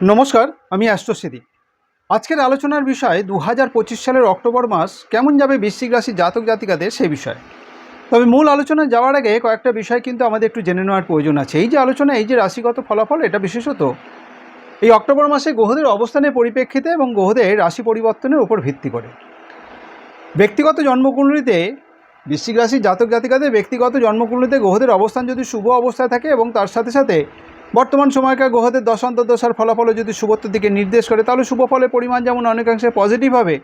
নমস্কার, আমি অ্যাস্ট্রোসিদি আজকের আলোচনার বিষয় দু হাজার পঁচিশ সালের অক্টোবর মাস কেমন যাবে বৃশ্চিক রাশি জাতক জাতিকাদের সেই বিষয়ে। তবে মূল আলোচনা যাওয়ার আগে কয়েকটা বিষয় কিন্তু আমাদের একটু জেনে নেওয়ার প্রয়োজন আছে। এই যে আলোচনা, এই যে রাশিগত ফলাফল, এটা বিশেষত এই অক্টোবর মাসে গ্রহদের অবস্থানের পরিপ্রেক্ষিতে এবং গ্রহদের রাশি পরিবর্তনের উপর ভিত্তি করে। ব্যক্তিগত জন্মকুণ্ডলিতে, বৃশ্চিক রাশির জাতক জাতিকাদের ব্যক্তিগত জন্মকুণ্ডলিতে গ্রহদের অবস্থান যদি শুভ অবস্থায় থাকে এবং তার সাথে সাথে বর্তমান সময়কার গ্রহদের দশান্ত দশার ফলাফলও যদি শুভত্বের দিকে নির্দেশ করে, তাহলে শুভ ফলের পরিমাণ যেমন অনেকাংশে পজিটিভ হবে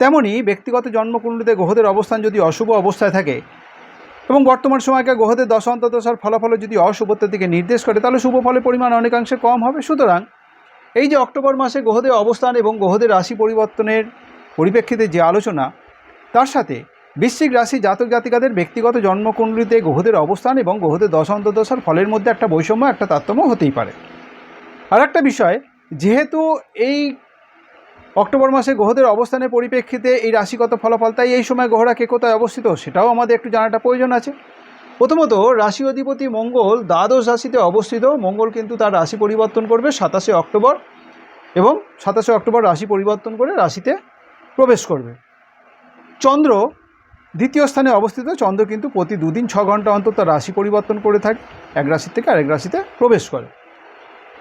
তেমনই ব্যক্তিগত জন্মকুণ্ডলিতে গ্রহদের অবস্থান যদি অশুভ অবস্থায় থাকে এবং বর্তমান সময়কার গ্রহদের দশান্ত দশার ফলাফলও যদি অশুভত্বের দিকে নির্দেশ করে, তাহলে শুভ ফলের পরিমাণ অনেকাংশে কম হবে। সুতরাং এই যে অক্টোবর মাসে গ্রহদের অবস্থান এবং গ্রহদের রাশি পরিবর্তনের পরিপ্রেক্ষিতে যে আলোচনা, তার সাথে বৃশ্চিক রাশি জাতক জাতিকাদের ব্যক্তিগত জন্মকুণ্ডলিতে গ্রহদের অবস্থান এবং গ্রহদের দশান্ত দশার ফলের মধ্যে একটা বৈষম্য, একটা তারতম্য হতেই পারে। আর একটা বিষয়, যেহেতু এই অক্টোবর মাসে গ্রহদের অবস্থানের পরিপ্রেক্ষিতে এই রাশিগত ফলাফল, তাই এই সময় গ্রহরা কে কোথায় অবস্থিত সেটাও আমাদের একটু জানাটা প্রয়োজন আছে। প্রথমত, রাশি অধিপতি মঙ্গল দ্বাদশ রাশিতে অবস্থিত। মঙ্গল কিন্তু তার রাশি পরিবর্তন করবে সাতাশে অক্টোবর এবং সাতাশে অক্টোবর রাশি পরিবর্তন করে রাশিতে প্রবেশ করবে। চন্দ্র দ্বিতীয় স্থানে অবস্থিত চন্দ্র কিন্তু প্রতি দুদিন ছ ঘণ্টা অন্তত রাশি পরিবর্তন করে থাকে। এক রাশি থেকে আরেক রাশিতে প্রবেশ করে।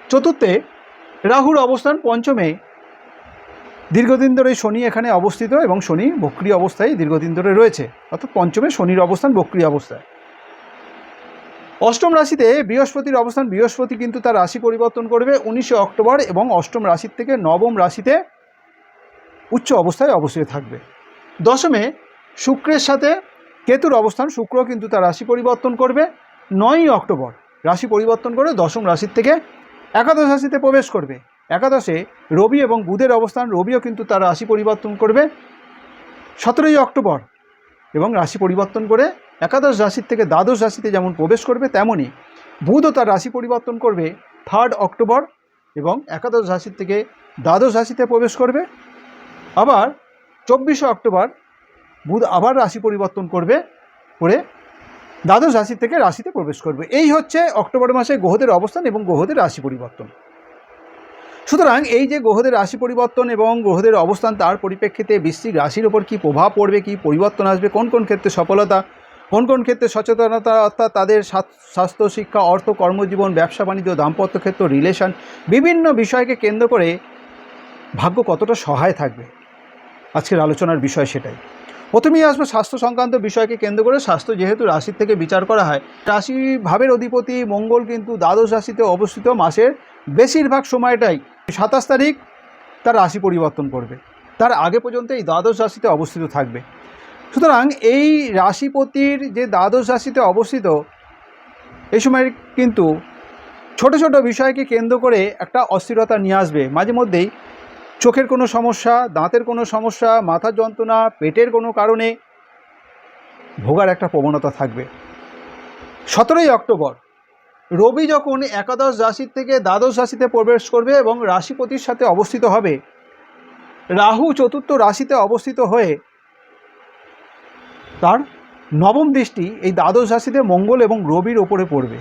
চতুর্থে, রাহুর অবস্থান পঞ্চমে। দীর্ঘদিন ধরে শনি এখানে অবস্থিত এবং শনি বক্রি অবস্থায় দীর্ঘদিন ধরে রয়েছে। অর্থাৎ পঞ্চমে শনির অবস্থান বক্রি অবস্থায়। অষ্টম রাশিতে বৃহস্পতির অবস্থান, বৃহস্পতি কিন্তু তার রাশি পরিবর্তন করবে উনিশে অক্টোবর এবং অষ্টম রাশির থেকে নবম রাশিতে উচ্চ অবস্থায় অবস্থিত থাকবে। দশমে শুক্রের সাথে কেতুর অবস্থান, শুক্র কিন্তু তার রাশি পরিবর্তন করবে। নয়ই অক্টোবর, রাশি পরিবর্তন করে দশম রাশির থেকে একাদশ রাশিতে প্রবেশ করবে। একাদশে রবি এবং বুধের অবস্থান, রবিও কিন্তু তার রাশি পরিবর্তন করবে। সতেরোই অক্টোবর এবং রাশি পরিবর্তন করে একাদশ রাশির থেকে দ্বাদশ রাশিতে যেমন প্রবেশ করবে তেমনই বুধও তার রাশি পরিবর্তন করবে থার্ড অক্টোবর এবং একাদশ রাশির থেকে দ্বাদশ রাশিতে প্রবেশ করবে। আবার চব্বিশে অক্টোবর বুধ আবার রাশি পরিবর্তন করবে করে দ্বাদশ রাশি থেকে রাশিতে প্রবেশ করবে। এই হচ্ছে অক্টোবর মাসে গ্রহদের অবস্থান এবং গ্রহদের রাশি পরিবর্তন। সুতরাং এই যে গ্রহদের রাশি পরিবর্তন এবং গ্রহদের অবস্থান তার পরিপ্রেক্ষিতে বৃশ্চিক রাশির ওপর কী প্রভাব পড়বে, কী পরিবর্তন আসবে, কোন কোন ক্ষেত্রে সফলতা, কোন কোন ক্ষেত্রে সচেতনতা, অর্থাৎ তাদের স্বাস্থ্য, শিক্ষা, অর্থ, কর্মজীবন, ব্যবসা, বাণিজ্য, দাম্পত্য ক্ষেত্র, রিলেশন বিভিন্ন বিষয়কে কেন্দ্র করে ভাগ্য কতটা সহায় থাকবে? আজকের আলোচনার বিষয় সেটাই। প্রথমেই আসবে স্বাস্থ্য সংক্রান্ত বিষয়কে কেন্দ্র করে স্বাস্থ্য যেহেতু রাশির থেকে বিচার করা হয়, রাশি ভাবের অধিপতি মঙ্গল কিন্তু দ্বাদশ রাশিতে অবস্থিত মাসের বেশিরভাগ সময়টাই সাতাশ তারিখ তার রাশি পরিবর্তন করবে। তার আগে পর্যন্ত এই দ্বাদশ রাশিতে অবস্থিত থাকবে। সুতরাং এই রাশিপতির যে দ্বাদশ রাশিতে অবস্থিত, এই সময় কিন্তু ছোট ছোট বিষয়কে কেন্দ্র করে একটা অস্থিরতা নিয়ে আসবে। মাঝে মধ্যেই চোখের কোনো সমস্যা, দাঁতের কোনো সমস্যা মাথার যন্ত্রণা, পেটের কোনো কারণে ভোগার একটা প্রবণতা থাকবে। সতেরোই অক্টোবর, রবি যখন একাদশ রাশির থেকে দ্বাদশ রাশিতে প্রবেশ করবে এবং রাশিপতির সাথে অবস্থিত হবে, রাহু চতুর্থ রাশিতে অবস্থিত হয়ে তার নবম দৃষ্টি এই দ্বাদশ রাশিতে মঙ্গল এবং রবির ওপরে পড়বে।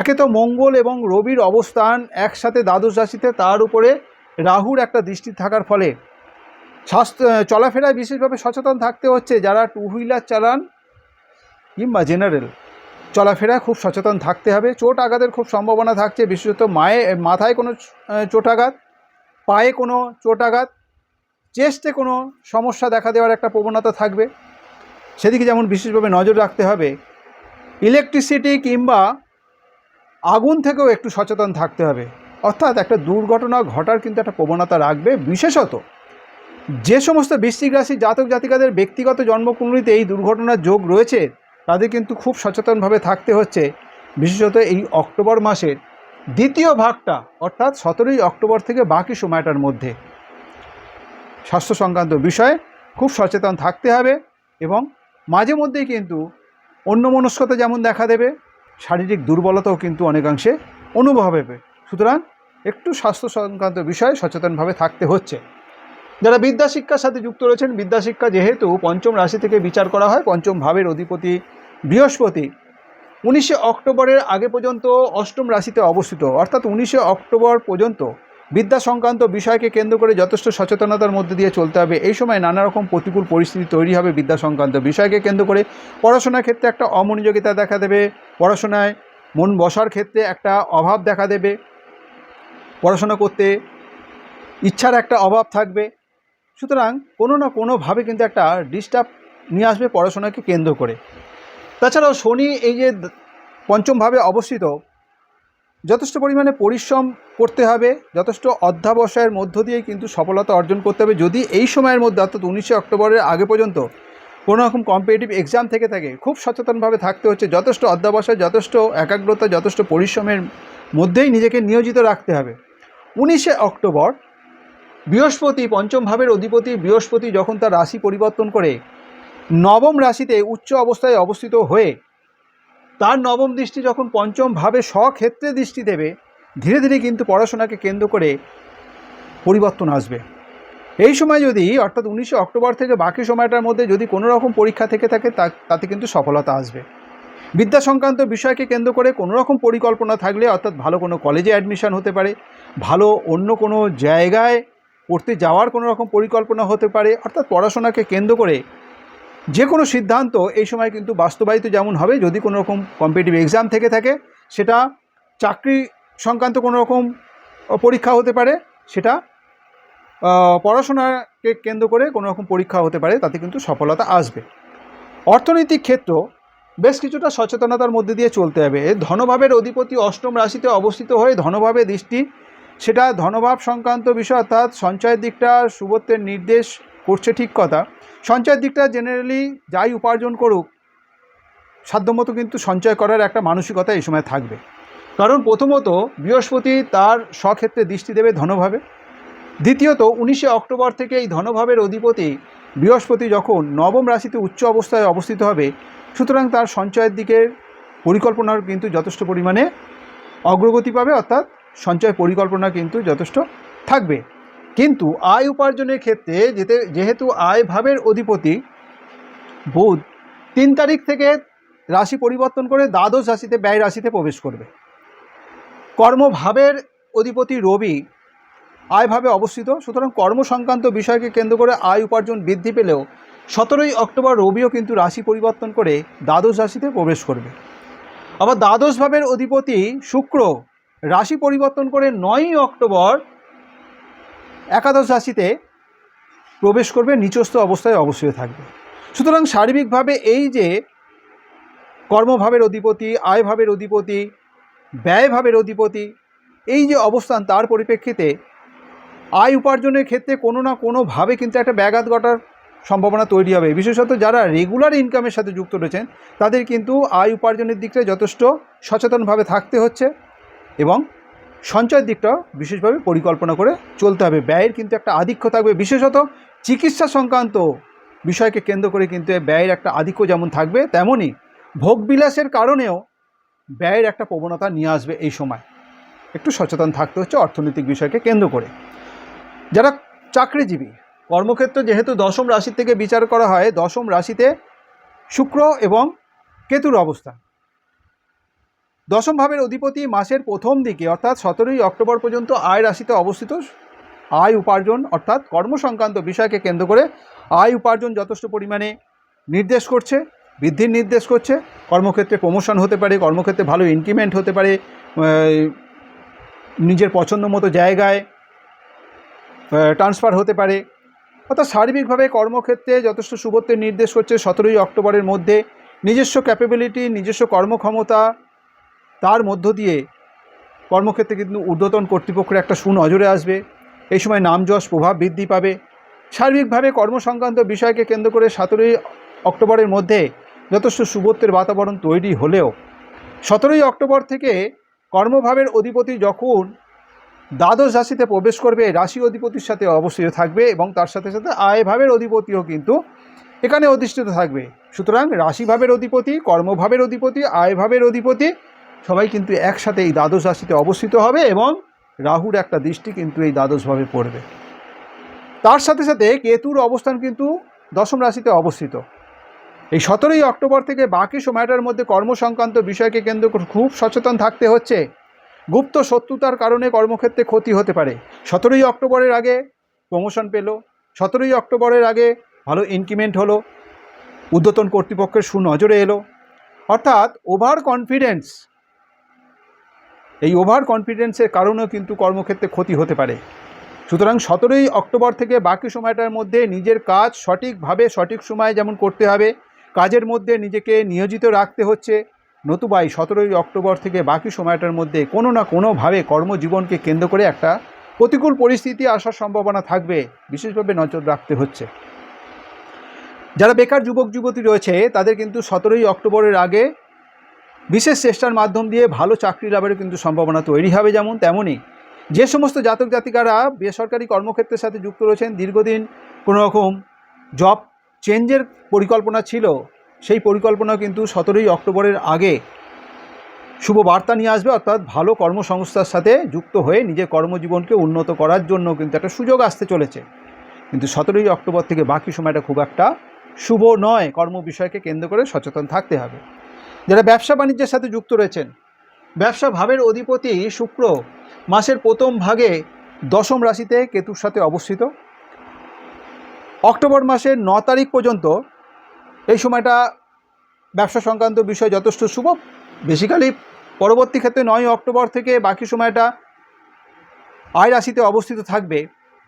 একে তো মঙ্গল এবং রবির অবস্থান একসাথে দ্বাদশ রাশিতে তার উপরে রাহুর একটা দৃষ্টি থাকার ফলে স্বাস্থ্য চলাফেরায় বিশেষভাবে সচেতন থাকতে হচ্ছে যারা টু হুইলার চালান কিংবা জেনারেল চলাফেরায় খুব সচেতন থাকতে হবে। চোট আঘাতের খুব সম্ভাবনা থাকছে বিশেষত মায়ে মাথায় কোনো আহ, চোটাঘাত পায়ে কোনো চোটাঘাত চেস্টে কোনো সমস্যা দেখা দেওয়ার একটা প্রবণতা থাকবে। সেদিকে যেমন বিশেষভাবে নজর রাখতে হবে ইলেকট্রিসিটি কিংবা আগুন থেকেও একটু সচেতন থাকতে হবে। অর্থাৎ একটা দুর্ঘটনা ঘটার কিন্তু একটা প্রবণতা রাখবে। বিশেষত যে সমস্ত বৃশ্চিক রাশির জাতক জাতিকাদের ব্যক্তিগত জন্মকুণ্ডলিতে এই দুর্ঘটনার যোগ রয়েছে, তাদের কিন্তু খুব সচেতনভাবে থাকতে হচ্ছে। বিশেষত এই অক্টোবর মাসের দ্বিতীয় ভাগটা, অর্থাৎ সতেরোই অক্টোবর থেকে বাকি সময়টার মধ্যে। স্বাস্থ্য সংক্রান্ত বিষয়ে খুব সচেতন থাকতে হবে এবং মাঝে মধ্যেই কিন্তু অন্যমনস্কতা যেমন দেখা দেবে, শারীরিক দুর্বলতাও কিন্তু অনেকাংশে অনুভব হবে। সুতরাং একটু স্বাস্থ্য সংক্রান্ত বিষয়ে সচেতনভাবে থাকতে হচ্ছে। যারা বিদ্যা শিক্ষার সাথে যুক্ত রয়েছেন, বিদ্যা শিক্ষা যেহেতু পঞ্চম রাশি থেকে বিচার করা হয়, পঞ্চম ভাবের অধিপতি বৃহস্পতি। উনিশে অক্টোবরের আগে পর্যন্ত অষ্টম রাশিতে অবস্থিত, অর্থাৎ উনিশে অক্টোবর পর্যন্ত বিদ্যা সংক্রান্ত বিষয়কে কেন্দ্র করে যথেষ্ট সচেতনতার মধ্যে দিয়ে চলতে হবে। এই সময় নানা রকম প্রতিকূল পরিস্থিতি তৈরি হবে বিদ্যা সংক্রান্ত বিষয়কে কেন্দ্র করে। পড়াশোনার ক্ষেত্রে একটা অমনোযোগিতা দেখা দেবে, পড়াশোনায় মন বসার ক্ষেত্রে একটা অভাব দেখা দেবে। পড়াশোনা করতে ইচ্ছার একটা অভাব থাকবে। সুতরাং কোনো না কোনোভাবে কিন্তু একটা ডিস্টার্ব নিয়ে আসবে পড়াশোনাকে কেন্দ্র করে। তাছাড়াও শনি এই যে পঞ্চমভাবে অবস্থিত, যথেষ্ট পরিমাণে পরিশ্রম করতে হবে, যথেষ্ট অধ্যাবসায়ের মধ্য দিয়েই কিন্তু সফলতা অর্জন করতে হবে। যদি এই সময়ের মধ্যে, অর্থাৎ উনিশে অক্টোবরের আগে পর্যন্ত কোনো রকম কম্পিটিটিভ এক্সাম থেকে থাকে, খুব সচেতনভাবে থাকতে হচ্ছে। যথেষ্ট অধ্যাবসায়, যথেষ্ট একাগ্রতা, যথেষ্ট পরিশ্রমের মধ্যেই নিজেকে নিয়োজিত রাখতে হবে। উনিশে অক্টোবর, বৃহস্পতি, পঞ্চম ভাবের অধিপতি বৃহস্পতি যখন তার রাশি পরিবর্তন করে, নবম রাশিতে উচ্চ অবস্থায় অবস্থিত হয়ে, তার নবম দৃষ্টি যখন পঞ্চম ভাবে স্বক্ষেত্রে দৃষ্টি দেবে, ধীরে ধীরে কিন্তু পড়াশোনাকে কেন্দ্র করে পরিবর্তন আসবে। এই সময় যদি, অর্থাৎ উনিশে অক্টোবর থেকে বাকি সময়টার মধ্যে যদি কোনো রকম পরীক্ষা থেকে থাকে তাতে কিন্তু সফলতা আসবে। বিদ্যা সংক্রান্ত বিষয়কে কেন্দ্র করে কোনো রকম পরিকল্পনা থাকলে অর্থাৎ ভালো কোনো কলেজে অ্যাডমিশন হতে পারে, ভালো অন্য কোনো জায়গায় পড়তে যাওয়ার কোনো রকম পরিকল্পনা হতে পারে, অর্থাৎ পড়াশোনাকে কেন্দ্র করে যে কোনো সিদ্ধান্ত এই সময় কিন্তু বাস্তবায়িত যেমন হবে, যদি কোনো রকম কম্পিটিটিভ এক্সাম থেকে থাকে, সেটা চাকরি সংক্রান্ত কোনো রকম পরীক্ষা হতে পারে, সেটা পড়াশোনাকে কেন্দ্র করে কোনো রকম পরীক্ষা হতে পারে, তাতে কিন্তু সফলতা আসবে। অর্থনৈতিক ক্ষেত্র বেশ কিছুটা সচেতনতার মধ্যে দিয়ে চলতে হবে। ধনভাবের অধিপতি অষ্টম রাশিতে অবস্থিত হয়ে ধনভাবে দৃষ্টি, সেটা ধনভাব সংক্রান্ত বিষয় অর্থাৎ সঞ্চয়ের দিকটা সুবত্তের নির্দেশ করছে ঠিক কথা। সঞ্চয়ের দিকটা জেনারেলি যাই উপার্জন করুক, সাধ্যমতো কিন্তু সঞ্চয় করার একটা মানসিকতা এই সময় থাকবে। কারণ প্রথমত বৃহস্পতি তার স্বক্ষেত্রে দৃষ্টি দেবে ধনভাবে। দ্বিতীয়ত উনিশে অক্টোবর থেকে এই ধনভাবের অধিপতি বৃহস্পতি যখন নবম রাশিতে উচ্চ অবস্থায় অবস্থিত হবে সুতরাং তার সঞ্চয়ের দিকের পরিকল্পনার কিন্তু যথেষ্ট পরিমাণে অগ্রগতি পাবে, অর্থাৎ সঞ্চয় পরিকল্পনা কিন্তু যথেষ্ট থাকবে। কিন্তু আয় উপার্জনের ক্ষেত্রে যেতে, যেহেতু আয় ভাবের অধিপতি বুধ, তিন তারিখ থেকে রাশি পরিবর্তন করে দ্বাদশ রাশিতে ব্যয় রাশিতে প্রবেশ করবে। কর্মভাবের অধিপতি রবি আয়ভাবে অবস্থিত, সুতরাং কর্ম সংক্রান্ত বিষয়কে কেন্দ্র করে আয় উপার্জন বৃদ্ধি পেলেও সতেরোই অক্টোবর রবিও কিন্তু রাশি পরিবর্তন করে দ্বাদশ রাশিতে প্রবেশ করবে। আবার দ্বাদশ ভাবের অধিপতি শুক্র রাশি পরিবর্তন করে নয়ই অক্টোবর একাদশ রাশিতে প্রবেশ করবে, নিচস্থ অবস্থায় অবশ্যই থাকবে। সুতরাং সার্বিকভাবে এই যে কর্মভাবের অধিপতি, আয়ভাবের অধিপতি, ব্যয়ভাবের অধিপতি, এই যে অবস্থান তার পরিপ্রেক্ষিতে আয় উপার্জনের ক্ষেত্রে কোনো না কোনোভাবে কিন্তু একটা ব্যাঘাত ঘটার সম্ভাবনা তৈরি হবে। বিশেষত যারা রেগুলার ইনকামের সাথে যুক্ত রয়েছেন, তাদের কিন্তু আয় উপার্জনের দিকটা যথেষ্ট সচেতনভাবে থাকতে হচ্ছে এবং সঞ্চয়ের দিকটাও বিশেষভাবে পরিকল্পনা করে চলতে হবে। ব্যয়ের কিন্তু একটা আধিক্য থাকবে। বিশেষত চিকিৎসা সংক্রান্ত বিষয়কে কেন্দ্র করে কিন্তু ব্যয়ের একটা আধিক্য যেমন থাকবে তেমনই ভোগবিলাসের কারণেও ব্যয়ের একটা প্রবণতা নিয়ে আসবে এই সময়। একটু সচেতন থাকতে হচ্ছে অর্থনৈতিক বিষয়কে কেন্দ্র করে। যারা চাকরিজীবী কর্মক্ষেত্র যেহেতু দশম রাশি থেকে বিচার করা হয়, দশম রাশিতে শুক্র এবং কেতুর অবস্থান। দশম ভাবের অধিপতি মাসের প্রথম দিকে, অর্থাৎ সতেরোই অক্টোবর পর্যন্ত আয় রাশিতে অবস্থিত। আয় উপার্জন, অর্থাৎ কর্মসংক্রান্ত বিষয়কে কেন্দ্র করে আয় উপার্জন যথেষ্ট পরিমাণে নির্দেশ করছে, বৃদ্ধির নির্দেশ করছে। কর্মক্ষেত্রে প্রমোশন হতে পারে, কর্মক্ষেত্রে ভালো ইনক্রিমেন্ট হতে পারে নিজের পছন্দ মতো জায়গায় ট্রান্সফার হতে পারে। অর্থাৎ সার্বিকভাবে কর্মক্ষেত্রে যথেষ্ট সুবত্বের নির্দেশ করছে সতেরোই অক্টোবরের মধ্যে। নিজস্ব ক্যাপেবিলিটি নিজস্ব কর্মক্ষমতা, তার মধ্য দিয়ে কর্মক্ষেত্রে কিন্তু ঊর্ধ্বতন কর্তৃপক্ষের একটা সুনজরে আসবে। এই সময় নামযশ প্রভাব বৃদ্ধি পাবে। সার্বিকভাবে কর্মসংক্রান্ত বিষয়কে কেন্দ্র করে সতেরোই অক্টোবরের মধ্যে যথেষ্ট সুবত্বের বাতাবরণ তৈরি হলেও সতেরোই অক্টোবর থেকে কর্মভাবের অধিপতি যখন দ্বাদশ রাশিতে প্রবেশ করবে, রাশি অধিপতির সাথে অবস্থিত থাকবে এবং তার সাথে সাথে আয়ভাবের অধিপতিও কিন্তু এখানে অধিষ্ঠিত থাকবে। সুতরাং রাশিভাবের অধিপতি কর্মভাবের অধিপতি আয়ভাবের অধিপতি সবাই কিন্তু একসাথে এই দ্বাদশ রাশিতে অবস্থিত হবে এবং রাহুর একটা দৃষ্টি কিন্তু এই দ্বাদশভাবে পড়বে। তার সাথে সাথে কেতুর অবস্থান কিন্তু দশম রাশিতে অবস্থিত। এই সতেরোই অক্টোবর থেকে বাকি সময়টার মধ্যে কর্মসংক্রান্ত বিষয়কে কেন্দ্র খুব সচেতন থাকতে হচ্ছে। গুপ্ত শত্রুতার কারণে কর্মক্ষেত্রে ক্ষতি হতে পারে। সতেরোই অক্টোবরের আগে প্রমোশন পেল। সতেরোই অক্টোবরের আগে ভালো ইনক্রিমেন্ট হলো। ঊর্ধ্বতন কর্তৃপক্ষের সুনজরে এলো। অর্থাৎ ওভার কনফিডেন্স এই ওভার কনফিডেন্সের কারণেও কিন্তু কর্মক্ষেত্রে ক্ষতি হতে পারে। সুতরাং সতেরোই অক্টোবর থেকে বাকি সময়টার মধ্যে নিজের কাজ সঠিকভাবে সঠিক সময়ে যেমন করতে হবে, কাজের মধ্যে নিজেকে নিয়োজিত রাখতে হচ্ছে। নতুবা এই সতেরোই অক্টোবর থেকে বাকি সময়টার মধ্যে কোনো না কোনোভাবে কর্মজীবনকে কেন্দ্র করে একটা প্রতিকূল পরিস্থিতি আসার সম্ভাবনা থাকবে, বিশেষভাবে নজর রাখতে হচ্ছে। যারা বেকার যুবক, যুবতী রয়েছে, তাদের কিন্তু সতেরোই অক্টোবরের আগে বিশেষ চেষ্টার মাধ্যম দিয়ে ভালো চাকরি লাভেরও কিন্তু সম্ভাবনা তৈরি হবে যেমন তেমনই যে সমস্ত জাতক জাতিকারা বেসরকারি কর্মক্ষেত্রের সাথে যুক্ত রয়েছেন, দীর্ঘদিন কোনো রকম জব চেঞ্জের পরিকল্পনা ছিল সেই পরিকল্পনা কিন্তু সতেরোই অক্টোবরের আগে শুভ বার্তা নিয়ে আসবে, অর্থাৎ ভালো কর্মসংস্থার সাথে যুক্ত হয়ে নিজের কর্মজীবনকে উন্নত করার জন্য কিন্তু একটা সুযোগ আসতে চলেছে। কিন্তু সতেরোই অক্টোবর থেকে বাকি সময়টা খুব একটা শুভ নয়। কর্ম বিষয়কে কেন্দ্র করে সচেতন থাকতে হবে। যারা ব্যবসা বাণিজ্যের সাথে যুক্ত রয়েছেন, ব্যবসা ভাবের অধিপতি শুক্র মাসের প্রথম ভাগে দশম রাশিতে কেতুর সাথে অবস্থিত। অক্টোবর মাসের ন তারিখ পর্যন্ত এই সময়টা ব্যবসা সংক্রান্ত বিষয় যথেষ্ট শুভ। বেসিক্যালি পরবর্তী ক্ষেত্রে নয় অক্টোবর থেকে বাকি সময়টা আয় রাশিতে অবস্থিত থাকবে।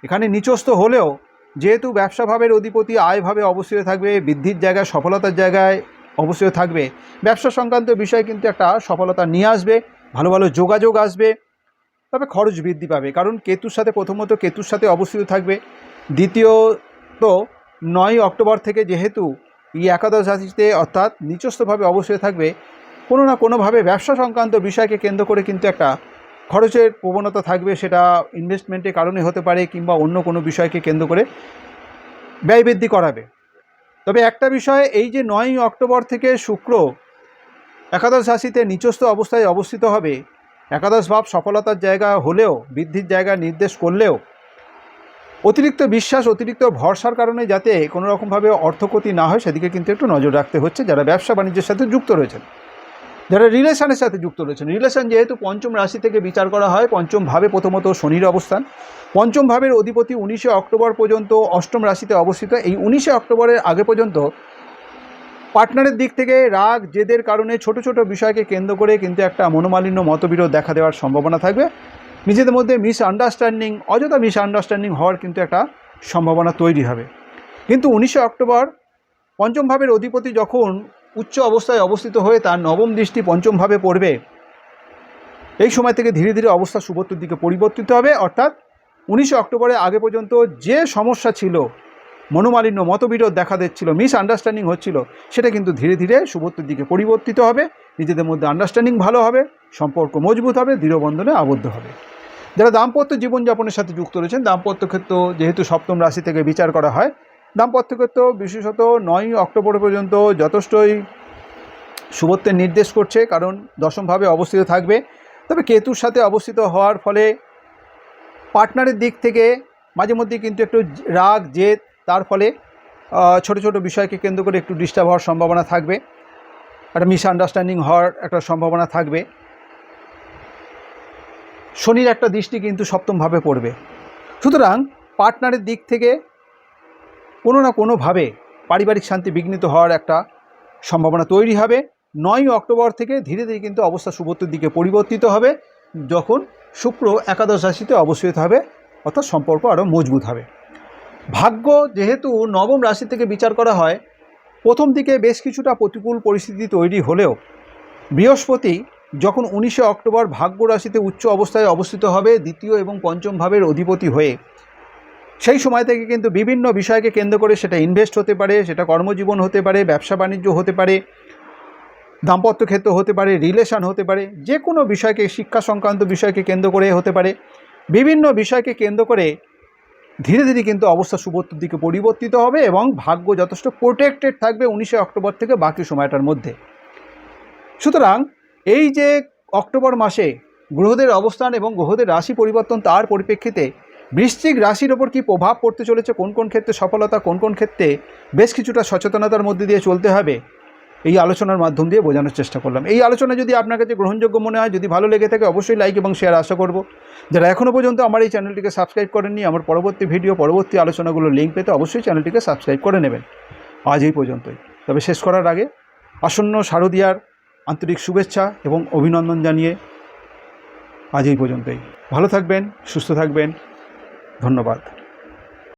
এখানে নিচস্থ হলেও যেহেতু ব্যবসা ভাবের অধিপতি আয়ভাবে অবস্থিত থাকবে, বৃদ্ধির জায়গায়, সফলতার জায়গায় অবস্থিত থাকবে। ব্যবসা সংক্রান্ত বিষয় কিন্তু একটা সফলতা নিয়ে আসবে, ভালো ভালো যোগাযোগ আসবে, তবে খরচ বৃদ্ধি পাবে। কারণ কেতুর সাথে, প্রথমত কেতুর সাথে অবস্থিত থাকবে, দ্বিতীয়ত নয় অক্টোবর থেকে যেহেতু এই একাদশ রাশিতে অর্থাৎ নিচস্থভাবে অবস্থিত থাকবে কোনো না কোনোভাবে ব্যবসা সংক্রান্ত বিষয়কে কেন্দ্র করে কিন্তু একটা খরচের প্রবণতা থাকবে, সেটা ইনভেস্টমেন্টের কারণে হতে পারে কিংবা অন্য কোনো বিষয়কে কেন্দ্র করে ব্যয় বৃদ্ধি করাবে। তবে একটা বিষয়, এই যে নয়ই অক্টোবর থেকে শুক্র একাদশ রাশিতে নিচস্থ অবস্থায় অবস্থিত হবে, একাদশ ভাব সফলতার জায়গা হলেও, বৃদ্ধির জায়গা নির্দেশ করলেও অতিরিক্ত বিশ্বাস, অতিরিক্ত ভরসার কারণে যাতে কোনো রকমভাবে অর্থক্ষতি না হয়, সেদিকে কিন্তু একটু নজর রাখতে হচ্ছে। যারা ব্যবসা বাণিজ্যের সাথে যুক্ত রয়েছেন, যারা রিলেশনের সাথে যুক্ত রয়েছেন, রিলেশন যেহেতু পঞ্চম রাশি থেকে বিচার করা হয়, পঞ্চম ভাবে প্রথমত শনির অবস্থান। পঞ্চম ভাবের অধিপতি উনিশে অক্টোবর পর্যন্ত অষ্টম রাশিতে অবস্থিত। এই উনিশে অক্টোবরের আগে পর্যন্ত পার্টনারের দিক থেকে রাগ, জেদের কারণে ছোট ছোট বিষয়কে কেন্দ্র করে কিন্তু একটা মনোমালিন্য মতবিরোধ দেখা দেওয়ার সম্ভাবনা থাকবে। নিজেদের মধ্যে মিস আন্ডারস্ট্যান্ডিং অযথা মিস আন্ডারস্ট্যান্ডিং হওয়ার কিন্তু একটা সম্ভাবনা তৈরি হবে। কিন্তু উনিশে অক্টোবর পঞ্চম ভাবের অধিপতি যখন উচ্চ অবস্থায় অবস্থিত হয়ে তার নবম দৃষ্টি পঞ্চমভাবে পড়বে, এই সময় থেকে ধীরে ধীরে অবস্থা শুভত্বর দিকে পরিবর্তিত হবে। অর্থাৎ উনিশে অক্টোবরের আগে পর্যন্ত যে সমস্যা ছিল, মনোমালিন্য, মতবিরোধ দেখা দিচ্ছিল মিস আন্ডারস্ট্যান্ডিং হচ্ছিল, সেটা কিন্তু ধীরে ধীরে শুভত্বর দিকে পরিবর্তিত হবে। নিজেদের মধ্যে আন্ডারস্ট্যান্ডিং ভালো হবে, সম্পর্ক মজবুত হবে, দৃঢ়বন্ধনে আবদ্ধ হবে। যারা দাম্পত্য জীবনযাপনের সাথে যুক্ত রয়েছেন, দাম্পত্য ক্ষেত্র যেহেতু সপ্তম রাশি থেকে বিচার করা হয়, দাম্পত্য ক্ষেত্র বিশেষত নয়ই অক্টোবর পর্যন্ত যথেষ্টই শুভত্বের নির্দেশ করছে, কারণ দশমভাবে অবস্থিত থাকবে। তবে কেতুর সাথে অবস্থিত হওয়ার ফলে পার্টনারের দিক থেকে মাঝে মধ্যে কিন্তু একটু রাগ, জেদ, তার ফলে ছোট ছোট বিষয়কে কেন্দ্র করে একটু ডিস্টার্ব হওয়ার সম্ভাবনা থাকবে। একটা মিসআন্ডারস্ট্যান্ডিং হওয়ার একটা সম্ভাবনা থাকবে। শনির একটা দৃষ্টি কিন্তু সপ্তমভাবে পড়বে। সুতরাং পার্টনারের দিক থেকে কোনো না কোনোভাবে পারিবারিক শান্তি বিঘ্নিত হওয়ার একটা সম্ভাবনা তৈরি হবে। নয় অক্টোবর থেকে ধীরে ধীরে কিন্তু অবস্থা শুভত্বের দিকে পরিবর্তিত হবে। যখন শুক্র একাদশ রাশিতে অবস্থিত হবে, অর্থাৎ সম্পর্ক আরও মজবুত হবে। ভাগ্য যেহেতু নবম রাশি থেকে বিচার করা হয়, প্রথম দিকে বেশ কিছুটা প্রতিকূল পরিস্থিতি তৈরি হলেও বৃহস্পতি যখন উনিশে অক্টোবর ভাগ্য রাশিতে উচ্চ অবস্থায় অবস্থিত হবে, দ্বিতীয় এবং পঞ্চম ভাবের অধিপতি হয়ে, সেই সময় থেকে কিন্তু বিভিন্ন বিষয়কে কেন্দ্র করে সেটা ইনভেস্ট হতে পারে, সেটা কর্মজীবন হতে পারে, ব্যবসা বাণিজ্য হতে পারে, দাম্পত্য ক্ষেত্র হতে পারে রিলেশন হতে পারে যে কোনো বিষয়কে, শিক্ষা সংক্রান্ত বিষয়কে কেন্দ্র করে হতে পারে। বিভিন্ন বিষয়কে কেন্দ্র করে ধীরে ধীরে কিন্তু অবস্থা শুভত্বর দিকে পরিবর্তিত হবে এবং ভাগ্য যথেষ্ট প্রোটেক্টেড থাকবে উনিশে অক্টোবর থেকে বাকি সময়টার মধ্যে। সুতরাং এই যে অক্টোবর মাসে গ্রহদের অবস্থান এবং গ্রহদের রাশি পরিবর্তন তার পরিপ্রেক্ষিতে বৃশ্চিক রাশির ওপর কী প্রভাব পড়তে চলেছে, কোন কোন ক্ষেত্রে সফলতা, কোন কোন ক্ষেত্রে বেশ কিছুটা সচেতনতার মধ্যে দিয়ে চলতে হবে, এই আলোচনার মাধ্যম দিয়ে বোঝানোর চেষ্টা করলাম। এই আলোচনা যদি আপনার কাছে গ্রহণযোগ্য মনে হয়, যদি ভালো লেগে থাকে অবশ্যই লাইক এবং শেয়ার আশা করব। যারা এখনও পর্যন্ত আমার এই চ্যানেলটিকে সাবস্ক্রাইব করেননি, আমার পরবর্তী ভিডিও পরবর্তী আলোচনাগুলোর লিঙ্ক পেতে অবশ্যই চ্যানেলটিকে সাবস্ক্রাইব করে নেবেন। আজ এই পর্যন্তই। তবে শেষ করার আগে আসন্ন শারদীয়ার আন্তরিক শুভেচ্ছা এবং অভিনন্দন জানিয়ে আজ এই পর্যন্তই। ভালো থাকবেন সুস্থ থাকবেন। ধন্যবাদ।